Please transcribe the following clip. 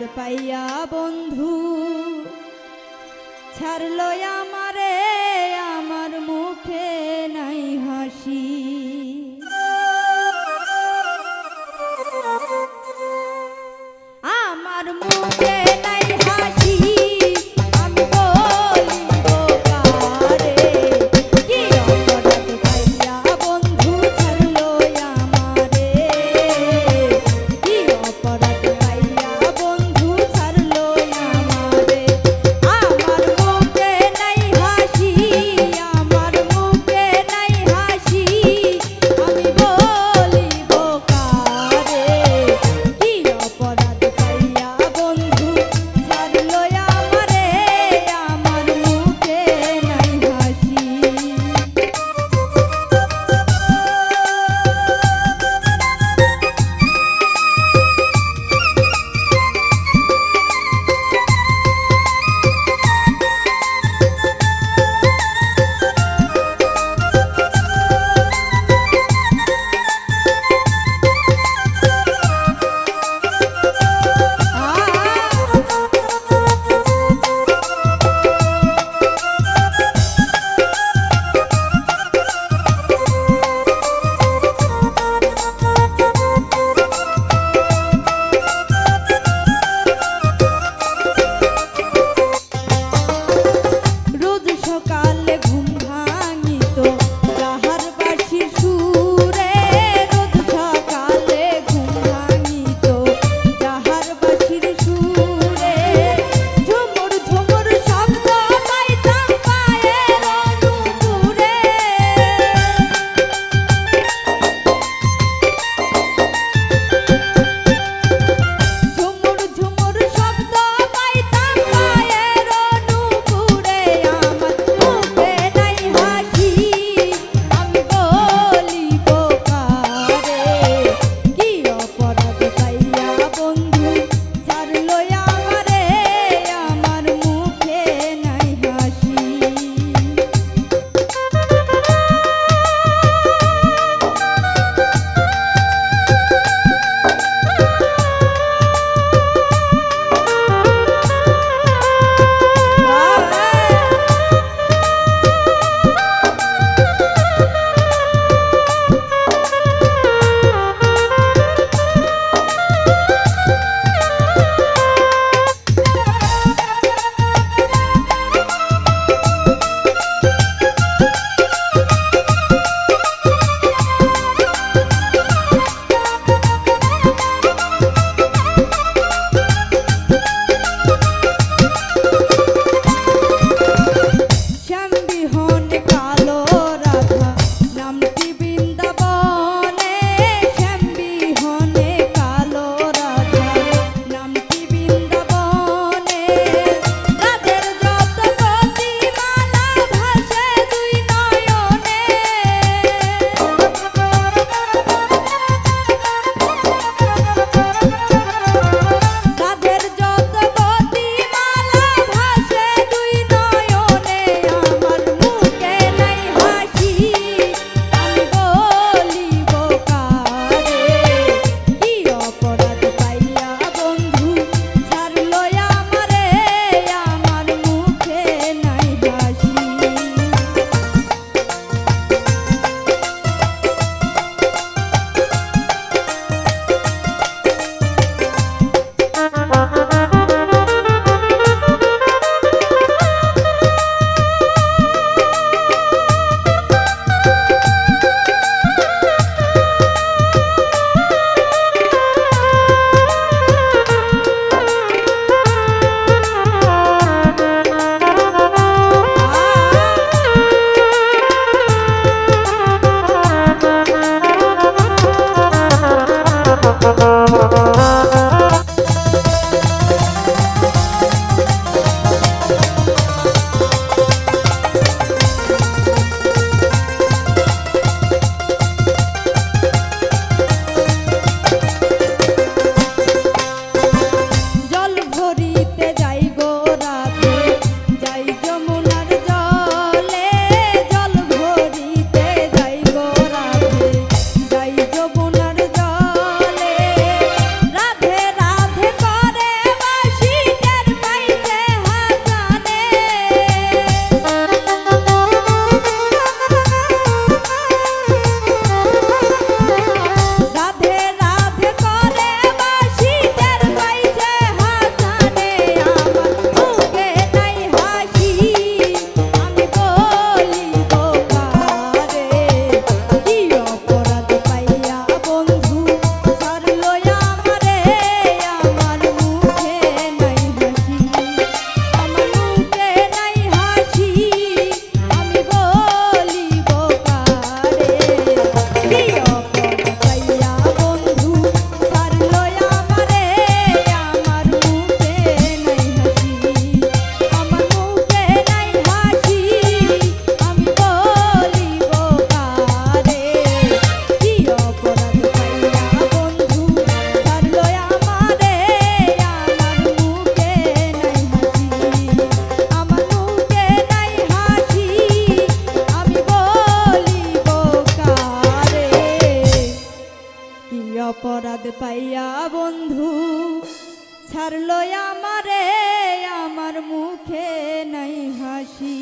অপরাধ পাইয়া বন্ধু। ছাড়লো আমারে আমার মুখে নাই হাসি। আমার মুখে অপরাধ পাইয়া বন্ধু ছাড়লো আমারে আমার মুখে নাই হাসি।